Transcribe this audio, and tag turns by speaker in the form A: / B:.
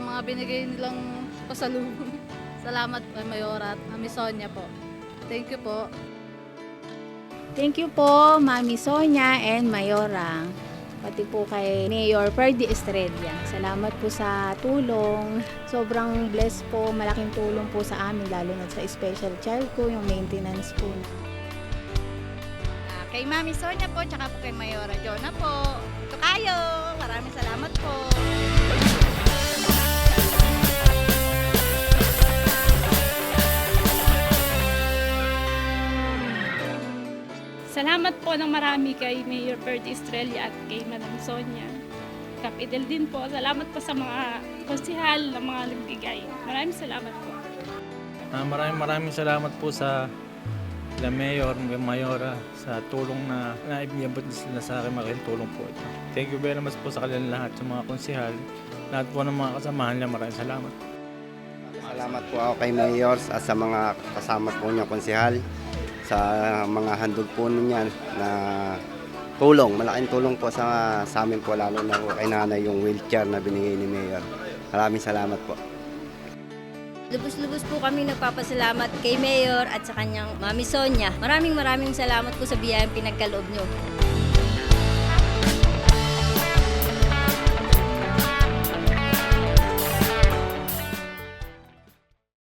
A: mga binigay nilang pasalubong. Salamat kay Mayora at Mami Sonia po. Thank you po.
B: Thank you po, Mami Sonia and Mayora. Pati po kay Mayor Ferdy Estrella. Salamat po sa tulong. Sobrang blessed po, malaking tulong po sa amin, lalo na sa special child ko, yung maintenance po.
C: Ah, kay Mami Sonia po, tsaka po kay Mayora Jonah po. Tukayo, maraming Salamat po
D: ng marami kay Mayor Bert Estrella at kay Madam Sonia. Kap Idel din po. Salamat po sa mga konsihal na mga nagbigay. Maraming salamat po.
E: Ah, maraming maraming salamat po sa la Mayor, mga Mayora sa tulong na naibigyan po sila sa akin malaking tulong po ito. Thank you very much po sa kanilang lahat, sa mga konsihal, lahat po ng mga kasamahan niya. Maraming salamat.
F: Salamat po ako kay Mayor at sa mga kasama po niya konsihal sa mga handog po niya na tulong. Malaking tulong po sa, sa amin po lalo na po kay nanay yung wheelchair na binigay ni Mayor. Maraming salamat po.
C: Lubos-lubos po kami nagpapasalamat kay Mayor at sa kanyang Mami Sonia. Maraming maraming salamat po sa biyayang pinagkaloob nyo.